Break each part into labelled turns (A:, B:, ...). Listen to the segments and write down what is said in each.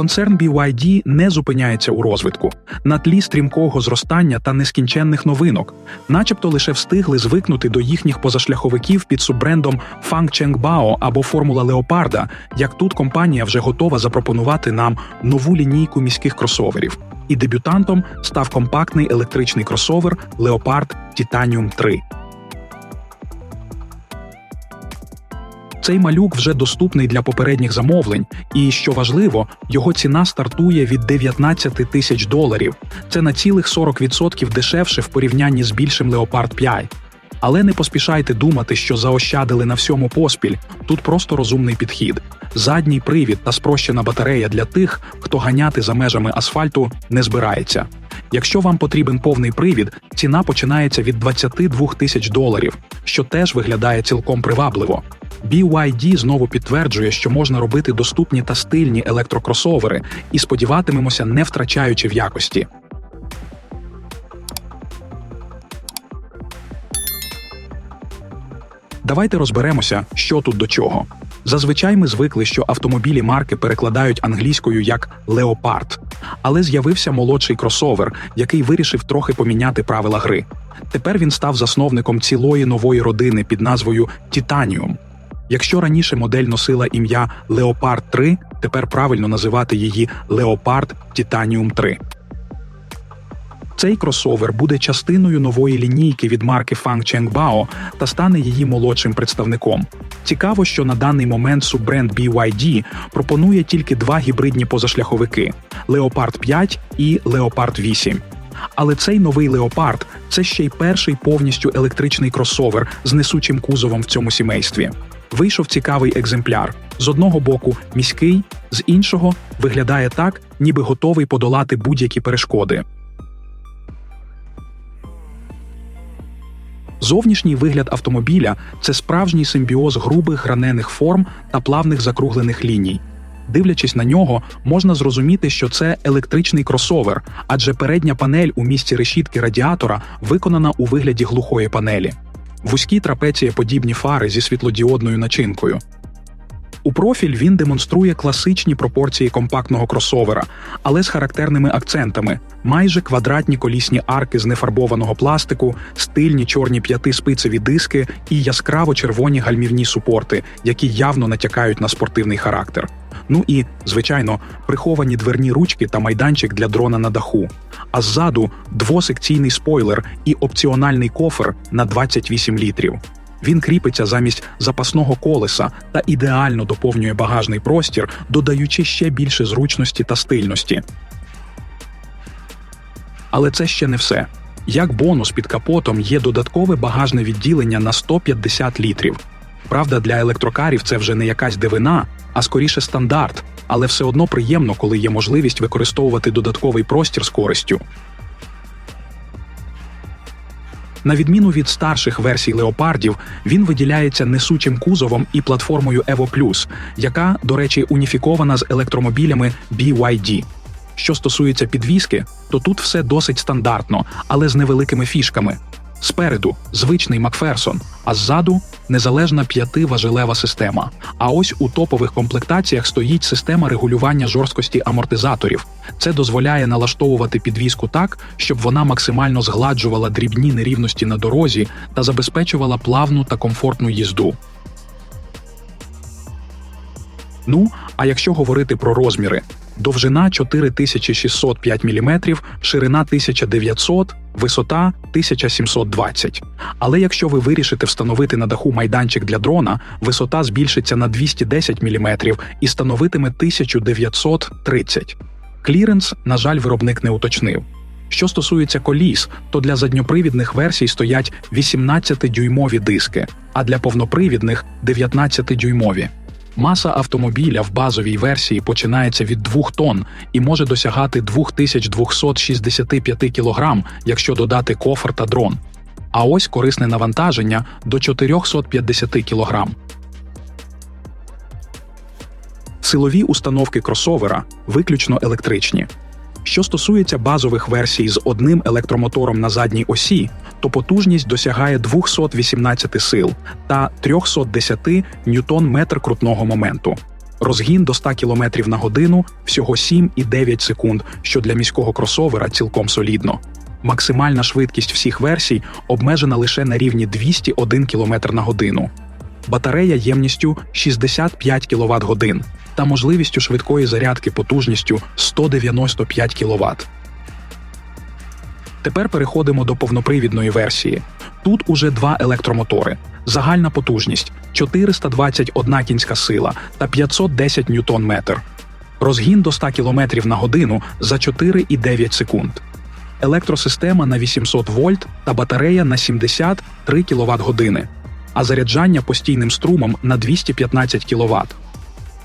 A: концерн BYD не зупиняється у розвитку на тлі стрімкого зростання та нескінченних новинок, начебто лише встигли звикнути до їхніх позашляховиків під суббрендом Fangchengbao або Формула Леопарда, як тут компанія вже готова запропонувати нам нову лінійку міських кросоверів. І дебютантом став компактний електричний кросовер Leopard Titanium 3. Цей малюк вже доступний для попередніх замовлень, і що важливо, його ціна стартує від 19 тисяч доларів. Це на цілих 40% дешевше в порівнянні з більшим Leopard 5. Але не поспішайте думати, що заощадили на всьому поспіль. Тут просто розумний підхід. Задній привід та спрощена батарея для тих, хто ганяти за межами асфальту не збирається. Якщо вам потрібен повний привід, ціна починається від 22 тисяч доларів, що теж виглядає цілком привабливо. BYD знову підтверджує, що можна робити доступні та стильні електрокросовери, і сподіватимемося, не втрачаючи в якості. Давайте розберемося, що тут до чого. Зазвичай ми звикли, що автомобілі марки перекладають англійською як Леопард, але з'явився молодший кросовер, який вирішив трохи поміняти правила гри. Тепер він став засновником цілої нової родини під назвою Титаніум. Якщо раніше модель носила ім'я Leopard 3, тепер правильно називати її Leopard Titanium 3. Цей кросовер буде частиною нової лінійки від марки Fangchengbao та стане її молодшим представником. Цікаво, що на даний момент суббренд BYD пропонує тільки два гібридні позашляховики Leopard 5 і Leopard 8. Але цей новий Leopard – це ще й перший повністю електричний кросовер з несучим кузовом в цьому сімействі. Вийшов цікавий екземпляр. З одного боку міський, з іншого виглядає так, ніби готовий подолати будь-які перешкоди. Зовнішній вигляд автомобіля це справжній симбіоз грубих гранених форм та плавних закруглених ліній. Дивлячись на нього, можна зрозуміти, що це електричний кросовер, адже передня панель у місці решітки радіатора виконана у вигляді глухої панелі. Вузькі трапеція подібні фари зі світлодіодною начинкою. У профіль він демонструє класичні пропорції компактного кросовера, але з характерними акцентами: майже квадратні колісні арки з нефарбованого пластику, стильні чорні п'ятиспицеві диски і яскраво червоні гальмівні супорти, які явно натякають на спортивний характер. Ну і, звичайно, приховані дверні ручки та майданчик для дрона на даху. А ззаду двосекційний спойлер і опціональний кофер на 28 літрів. Він кріпиться замість запасного колеса та ідеально доповнює багажний простір, додаючи ще більше зручності та стильності. Але це ще не все. Як бонус під капотом є додаткове багажне відділення на 150 літрів. Правда, для електрокарів це вже не якась дивина, а скоріше стандарт, але все одно приємно, коли є можливість використовувати додатковий простір з користю. На відміну від старших версій леопардів, він виділяється несучим кузовом і платформою Evo Plus, яка, до речі, уніфікована з електромобілями BYD. Що стосується підвіски, то тут все досить стандартно, але з невеликими фішками. Спереду звичний Макферсон, а ззаду незалежна п'ятиважелева система. А ось у топових комплектаціях стоїть система регулювання жорсткості амортизаторів. Це дозволяє налаштовувати підвіску так, щоб вона максимально згладжувала дрібні нерівності на дорозі та забезпечувала плавну та комфортну їзду. Ну, а якщо говорити про розміри, довжина 4605 мм, ширина 1900 висота 1720. Але якщо ви вирішите встановити на даху майданчик для дрона, висота збільшиться на 210 мм і становитиме 1930. Кліренс, на жаль, виробник не уточнив. Що стосується коліс, то для задньопривідних версій стоять 18-дюймові диски, а для повнопривідних 19-дюймові. Маса автомобіля в базовій версії починається від 2 тонн і може досягати 2265 кг, якщо додати кофр та дрон. А ось корисне навантаження до 450 кг. Силові установки кросовера виключно електричні. Що стосується базових версій з одним електромотором на задній осі, то потужність досягає 218 сил та 310 ньютон-метр крутного моменту. Розгін до 100 км на годину всього 7,9 секунд, що для міського кросовера цілком солідно. Максимальна швидкість всіх версій обмежена лише на рівні 201 км на годину. Батарея ємністю 65 кВт годин та можливістю швидкої зарядки потужністю 195 кВт. Тепер переходимо до повнопривідної версії. Тут уже два електромотори, загальна потужність 421 кінська сила та 510 ньютон-метр. Розгін до 100 км на годину за 4,9 секунд. Електросистема на 800 вольт та батарея на 73 кВт години, а заряджання постійним струмом на 215 кВт.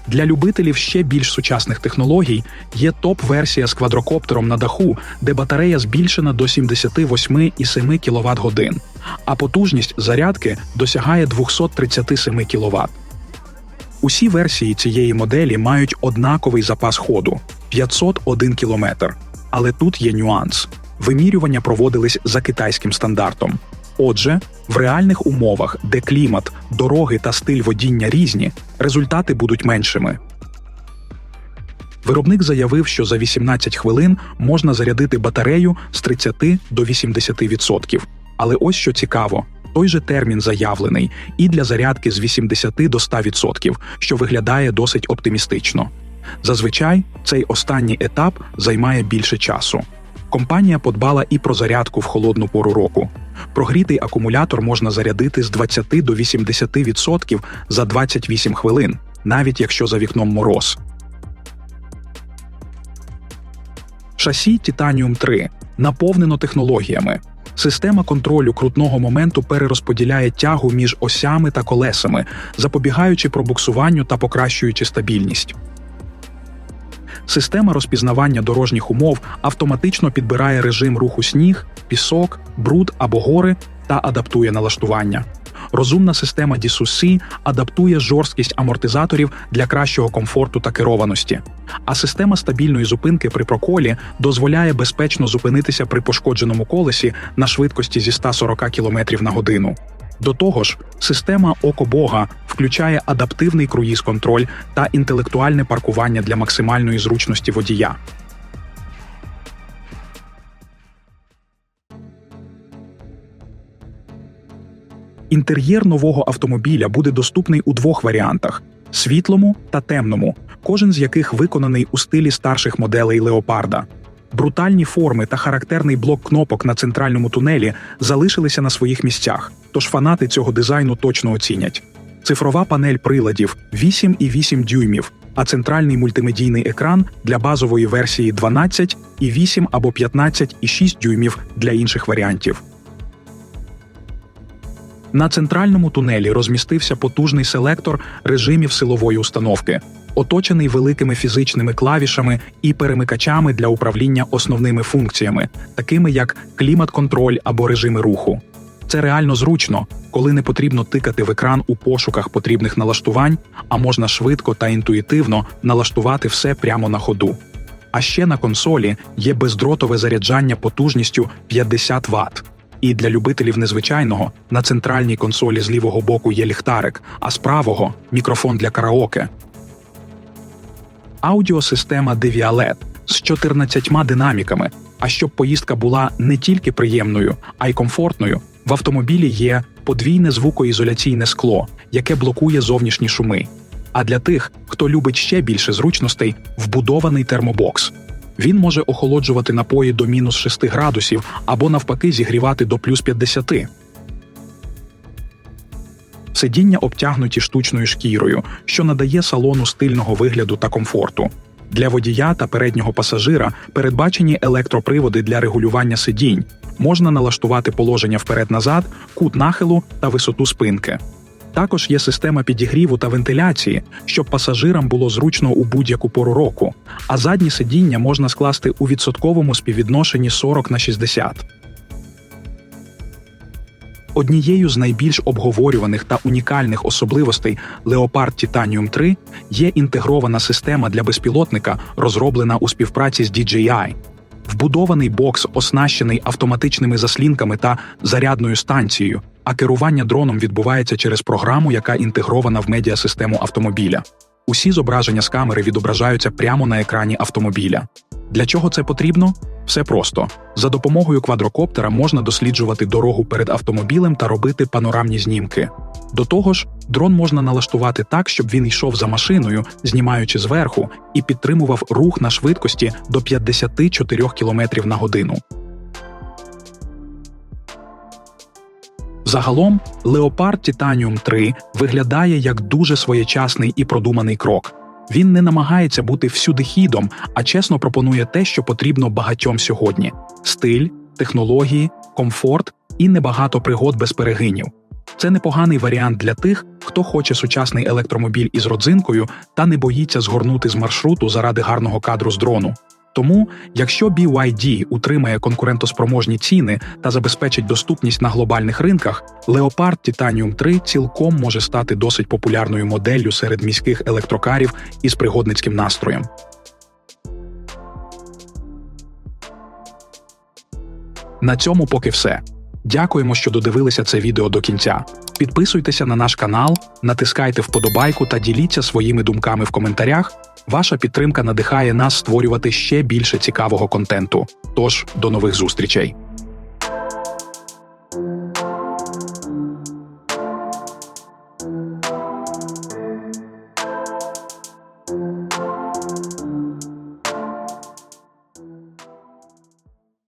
A: Для любителів ще більш сучасних технологій є топ-версія з квадрокоптером на даху, де батарея збільшена до 78,7 кВт годин, а потужність зарядки досягає 237 кВт. Усі версії цієї моделі мають однаковий запас ходу 501 км. Але тут є нюанс: вимірювання проводились за китайським стандартом. Отже, в реальних умовах, де клімат, дороги та стиль водіння різні, результати будуть меншими. Виробник заявив, що за 18 хвилин можна зарядити батарею з 30 до 80%. Але ось що цікаво: той же термін заявлений і для зарядки з 80 до 100%, що виглядає досить оптимістично. Зазвичай цей останній етап займає більше часу. Компанія подбала і про зарядку в холодну пору року. Прогрітий акумулятор можна зарядити з 20 до 80% за 28 хвилин, навіть якщо за вікном мороз. Шасі Titanium 3 наповнено технологіями. Система контролю крутного моменту перерозподіляє тягу між осями та колесами, запобігаючи пробуксуванню та покращуючи стабільність. Система розпізнавання дорожніх умов автоматично підбирає режим руху сніг, пісок, бруд або гори та адаптує налаштування. Розумна система DSUC адаптує жорсткість амортизаторів для кращого комфорту та керованості. А система стабільної зупинки при проколі дозволяє безпечно зупинитися при пошкодженому колесі на швидкості зі 140 км на годину. До того ж, система Око Бога включає адаптивний круїз-контроль та інтелектуальне паркування для максимальної зручності водія. Інтер'єр нового автомобіля буде доступний у двох варіантах: світлому та темному, кожен з яких виконаний у стилі старших моделей леопарда. Брутальні форми та характерний блок кнопок на центральному тунелі залишилися на своїх місцях, тож фанати цього дизайну точно оцінять. Цифрова панель приладів 8,8 дюймів, а центральний мультимедійний екран для базової версії 12 і 8 або 15,6 дюймів для інших варіантів. На центральному тунелі розмістився потужний селектор режимів силової установки, оточений великими фізичними клавішами і перемикачами для управління основними функціями, такими як клімат-контроль або режими руху. Це реально зручно, коли не потрібно тикати в екран у пошуках потрібних налаштувань, а можна швидко та інтуїтивно налаштувати все прямо на ходу. А ще на консолі є бездротове заряджання потужністю 50 Вт. І для любителів незвичайного на центральній консолі з лівого боку є ліхтарик, а з правого мікрофон для караоке. Аудіосистема Devialet з 14 динаміками. А щоб поїздка була не тільки приємною, а й комфортною, в автомобілі є подвійне звукоізоляційне скло, яке блокує зовнішні шуми. А для тих, хто любить ще більше зручностей, вбудований термобокс. Він може охолоджувати напої до мінус 6 градусів або навпаки зігрівати до плюс 50. Сидіння обтягнуті штучною шкірою, що надає салону стильного вигляду та комфорту. Для водія та переднього пасажира передбачені електроприводи для регулювання сидінь. Можна налаштувати положення вперед-назад, кут нахилу та висоту спинки. Також є система підігріву та вентиляції, щоб пасажирам було зручно у будь-яку пору року, а задні сидіння можна скласти у відсотковому співвідношенні 40 на 60. Однією з найбільш обговорюваних та унікальних особливостей Leopard Titanium 3 є інтегрована система для безпілотника, розроблена у співпраці з DJI. Вбудований бокс оснащений автоматичними заслінками та зарядною станцією, а керування дроном відбувається через програму, яка інтегрована в медіасистему автомобіля. Усі зображення з камери відображаються прямо на екрані автомобіля. Для чого це потрібно? Все просто за допомогою квадрокоптера можна досліджувати дорогу перед автомобілем та робити панорамні знімки. До того ж, дрон можна налаштувати так, щоб він йшов за машиною, знімаючи зверху, і підтримував рух на швидкості до 54 км на годину. Загалом, Leopard Titanium 3 виглядає як дуже своєчасний і продуманий крок. Він не намагається бути всюдихідом, а чесно пропонує те, що потрібно багатьом сьогодні: стиль, технології, комфорт і небагато пригод без перегинів. Це непоганий варіант для тих, хто хоче сучасний електромобіль із родзинкою та не боїться згорнути з маршруту заради гарного кадру з дрону. Тому, якщо BYD утримає конкурентоспроможні ціни та забезпечить доступність на глобальних ринках, Leopard Titanium 3 цілком може стати досить популярною моделлю серед міських електрокарів із пригодницьким настроєм. На цьому поки все. Дякуємо, що додивилися це відео до кінця. Підписуйтеся на наш канал, натискайте вподобайку та діліться своїми думками в коментарях. Ваша підтримка надихає нас створювати ще більше цікавого контенту. Тож до нових зустрічей!